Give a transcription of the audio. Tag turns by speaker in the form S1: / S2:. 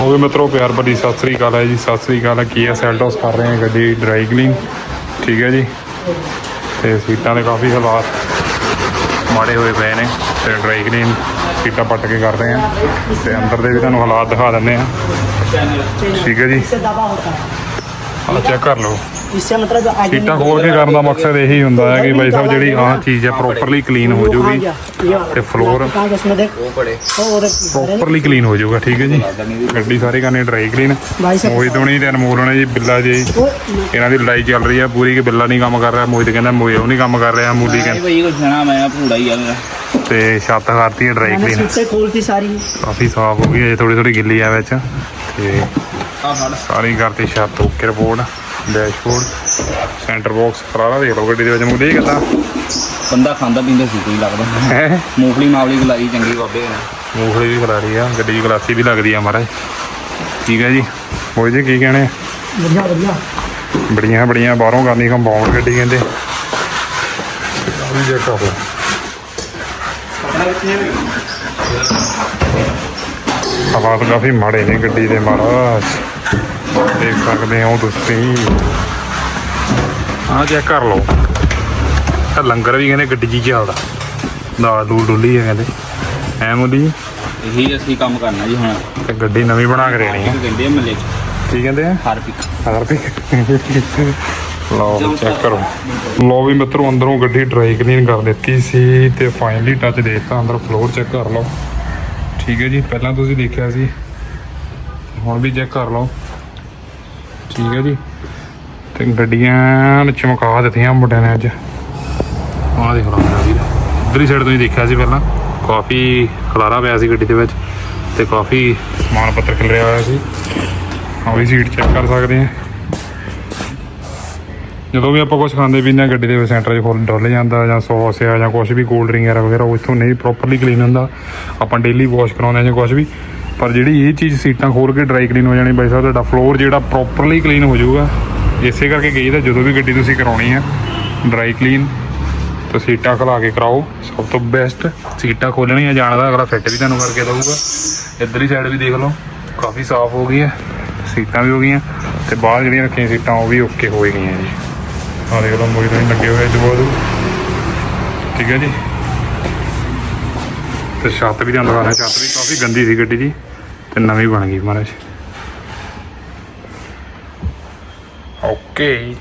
S1: ਹੋਵੇ ਮਿੱਤਰੋ, ਪਿਆਰ ਭਰੀ ਸਤਿ ਸ੍ਰੀ ਅਕਾਲ ਹੈ ਜੀ। ਸਤਿ ਸ੍ਰੀ ਅਕਾਲ ਹੈ? ਕੀਆ ਸੈਲਟੋਸ ਕਰ ਰਹੇ ਹਾਂ ਗੱਡੀ ਡਰਾਈ ਕਲੀਨ ਠੀਕ ਹੈ ਜੀ। ਤੇ ਸੀਟਾਂ ਦੇ ਕਾਫੀ ਹਾਲਾਤ ਮਾੜੇ ਹੋਏ ਪਏ ਨੇ। ਤੇ ਡਰਾਈ ਕਲੀਨ ਸੀਟਾਂ ਪੱਟ ਕੇ ਕਰ ਰਹੇ ਹਾਂ। ਤੇ ਅੰਦਰ ਦੇ ਵੀ ਤੁਹਾਨੂੰ ਹਾਲਾਤ ਦਿਖਾ ਦਿੰਦੇ ਆ ਠੀਕ ਹੈ ਜੀ। ਆ ਚੈੱਕ ਕਰ ਲਓ
S2: इससे मतलब जो आगे
S1: ਸੀਟਾਂ ਖੋਲ ਕੇ ਕਰਨ ਦਾ ਮਕਸਦ ਇਹੀ ਹੁੰਦਾ ਹੈ ਕਿ ਭਾਈ ਸਾਹਿਬ ਜਿਹੜੀ ਆਹ ਚੀਜ਼ ਹੈ ਪ੍ਰੋਪਰਲੀ ਕਲੀਨ ਹੋ ਜਾਊਗੀ ਤੇ floor-
S2: कहाँ के इसमें देख
S3: ਉਹ ਬੜੇ
S2: वो उधर
S1: ਪ੍ਰੋਪਰਲੀ ਕਲੀਨ ਹੋ ਜਾਊਗਾ ਠੀਕ ਹੈ ਜੀ ਗੱਡੀ ਸਾਰੀ ਕਰਨੀ ਡਰਾਈ ਕਲੀਨ
S2: भाई साहब
S1: ਮੋਹਿਤ ਹੋਣੀ ਤੇ ਅਨਮੋਲ ਹੋਣੀ ਜੀ ਬਿੱਲਾ ਜੀ
S2: वो
S1: ਇਹਨਾਂ ਦੀ ਲੜਾਈ ਚੱਲ ਰਹੀ ਹੈ ਪੂਰੀ ਕਿ ਬਿੱਲਾ ਨਹੀਂ ਕੰਮ ਕਰ ਰਿਹਾ ਮੋਹਿਤ ਕਹਿੰਦਾ ਮੋਹਿਤ ਉਹ ਨਹੀਂ ਕੰਮ ਕਰ ਰਿਹਾ ਮੂਲੀ
S3: ਇਹ
S1: ਕਹਿੰਦਾ
S3: ਭਾਈ ਕੁਛ ਨਾ ਮੈਂ ਭੂੜਾ ਹੀ ਆ ਮੇਰਾ
S1: ਤੇ ਛੱਤ ਕਰਤੀ ਹੈ ਡਰਾਈ
S2: मैंने
S1: ਕਲੀਨ
S2: सीट से खोलती सारी
S1: ਕਾਫੀ ਸਾਫ਼ ਹੋ ਗਈ ਹੈ ਥੋੜੀ ਥੋੜੀ ਗਿੱਲੀ ਆ ਵਿੱਚ ਤੇ
S3: ਆ
S1: ਸਾਰੀ ਕਰਤੀ ਛੱਤ okay report dashboard centre box ਫਰਾਰਾ ਦੇਖ ਲਓ ਗੱਡੀ ਦੇ ਵਿੱਚ ਮੁੰਡੇ ਕਿਦਾਂ।
S3: ਬੰਦਾ ਖਾਂਦਾ ਪੀਂਦਾ ਸੀ ਕੋਈ ਲੱਗਦਾ।
S1: ਹੈ?
S3: ਮਾਵਲੀ ਖਲਾਈ ਚੰਗੀ ਬਾਬੇ ਨੇ।
S1: ਮੂੰਗਫਲੀ ਵੀ ਖਲਾ ਆ ਗੱਡੀ ਦੀ ਗਲਾਸੀ ਵੀ ਲੱਗਦੀ ਆ ਮਹਾਰਾਜ। ਠੀਕ ਹੈ ਜੀ? ਹੋਈ ਜੀ ਕੀ ਕਹਣੇ?
S2: ਵਧੀਆ ਵਧੀਆ।
S1: ਬੜੀਆਂ ਬੜੀਆਂ ਬਾਹਰੋਂ ਕਰਨੀ ਕੰਪਾਊਂਡ ਗੱਡੀ ਕਹਿੰਦੇ। ਵੀ ਦੇਖੋ ਆਪਣਾ ਕਿੰਨੇ ਹਾਲਾਤ ਕਾਫੀ ਮਾੜੇ ਨੇ ਗੱਡੀ ਦੇ ਮਹਾਰਾਜ। ਦੇਖ ਸਕਦੇ ਹੋ ਤੁਸੀਂ। ਆਹ ਚੈੱਕ ਕਰ ਲਓ। ਇਹ ਲੰਗਰ ਵੀ ਕਹਿੰਦੇ ਗੱਡੀ 'ਚ ਹੀ ਚੱਲਦਾ। ਦਾਲ ਦੂਲ ਡੁੱਲੀ ਹੈ ਕਹਿੰਦੇ। ਐ ਮੁੰਡੀ
S3: ਇਹੀ ਅਸੀਂ ਕੰਮ ਕਰਨਾ ਜੀ ਹੁਣ।
S1: ਤੇ ਗੱਡੀ ਨਵੀਂ ਬਣਾ ਕੇ ਦੇਣੀ ਹੈ
S3: ਕਹਿੰਦੇ ਆ ਮੱਲੇ ਚ।
S1: ਕੀ ਕਹਿੰਦੇ ਆ?
S3: ਹਾਰਪਿਕ
S1: ਹਾਰਪਿਕ ਲਓ ਚੈੱਕ ਕਰੋ। ਲਓ ਵੀ ਮਿੱਤਰੋ ਅੰਦਰੋਂ ਗੱਡੀ ਡਰਾਈ ਕਲੀਨ ਕਰ ਦਿੱਤੀ ਸੀ ਤੇ ਫਾਈਨਲੀ ਟੱਚ ਦੇ ਦਿੱਤਾ। ਅੰਦਰ ਫਲੋਰ ਚੈੱਕ ਕਰ ਲਓ। ਠੀਕ ਹੈ ਜੀ, ਪਹਿਲਾਂ ਤੁਸੀਂ ਦੇਖਿਆ ਸੀ। ਹੁਣ ਵੀ ਚੈੱਕ ਕਰ ਲਓ। ਠੀਕ ਹੈ ਜੀ। ਤੇ ਗੱਡੀਆਂ ਨੇ ਚਮਕਾ ਦਿੱਤੀਆਂ ਮੁੰਡਿਆਂ ਨੇ ਅੱਜ। ਆਹ ਦੇਖ ਲਓ ਮੇਰਾ ਵੀਰ। ਇਧਰਲੀ ਸਾਈਡ ਤੋਂ ਹੀ ਦੇਖਿਆ ਸੀ ਪਹਿਲਾਂ। ਕਾਫੀ ਖਲਾਰਾ ਪਿਆ ਸੀ ਗੱਡੀ ਦੇ ਵਿੱਚ ਤੇ ਕਾਫੀ ਸਮਾਨ ਪੱਤਰ ਖਿਲਰਿਆ ਹੋਇਆ ਸੀ। ਆਹ ਵੀ ਸੀਟ ਚੈੱਕ ਕਰ ਸਕਦੇ ਆ। ਜਦੋਂ ਵੀ ਆਪਾਂ ਕੁਝ ਖਾਂਦੇ ਪੀਂਦੇ ਹਾਂ, ਗੱਡੀ ਦੇ ਸੈਂਟਰ 'ਚ ਖੋਲ ਡੁੱਲ ਜਾਂਦਾ ਜਾਂ ਸੌਸ ਆ ਜਾਂ ਕੁਝ ਵੀ ਕੋਲਡ ਡਰਿੰਕ ਵਗੈਰਾ ਵਗੈਰਾ, ਉਹ ਇੱਥੋਂ ਨਹੀਂ ਪ੍ਰੋਪਰਲੀ ਕਲੀਨ ਹੁੰਦਾ। ਆਪਾਂ ਡੇਲੀ ਵਾਸ਼ ਕਰਾਉਂਦੇ ਹਾਂ ਜਾਂ ਕੁਝ ਵੀ। ਪਰ ਜਿਹੜੀ ਇਹ ਚੀਜ਼ ਸੀਟਾਂ ਖੋਲ ਕੇ ਡਰਾਈ ਕਲੀਨ ਹੋ ਜਾਣੀ ਬਾਈ ਸਾਹਿਬ, ਤੁਹਾਡਾ ਫਲੋਰ ਜਿਹੜਾ ਪ੍ਰੋਪਰਲੀ ਕਲੀਨ ਹੋ ਜਾਊਗਾ। ਇਸੇ ਕਰਕੇ ਗਈ ਤਾਂ ਜਦੋਂ ਵੀ ਗੱਡੀ ਤੁਸੀਂ ਕਰਾਉਣੀ ਆ ਡਰਾਈ ਕਲੀਨ ਤਾਂ ਸੀਟਾਂ ਖਲਾ ਕੇ ਕਰਾਓ। ਸਭ ਤੋਂ ਬੈਸਟ ਸੀਟਾਂ ਖੋਲਣੀਆਂ ਜਾਣਦਾ ਅਗਲਾ ਫਿੱਟ ਵੀ ਤੁਹਾਨੂੰ ਕਰਕੇ ਦਊਗਾ। ਇੱਧਰਲੀ ਸਾਈਡ ਵੀ ਦੇਖ ਲਓ, ਕਾਫੀ ਸਾਫ਼ ਹੋ ਗਈ ਹੈ, ਸੀਟਾਂ ਵੀ ਹੋ ਗਈਆਂ, ਤੇ ਬਾਹਰ ਜਿਹੜੀਆਂ ਰੱਖੀਆਂ ਸੀਟਾਂ, ਉਹ ਵੀ ਓਕੇ ਹੋ ਗਈਆਂ ਜੀ। ਆਹ ਦੇਖ ਲਓ ਮੋਈ ਤਾਂ ਲੱਗੇ ਹੋਏ ਜਵਾਦੂ। ਠੀਕ ਹੈ ਜੀ। ਤੇ ਛੱਤ ਵੀ ਤੁਹਾਨੂੰ ਦਿਖਾਣਾ ਛੱਤ ਵੀ ਕਾਫੀ ਗੰਦੀ ਸੀ ਗੱਡੀ ਦੀ ਤੇ ਨਵੀਂ ਬਣ ਗਈ ਮਹਾਰਾਜ। ਓਕੇ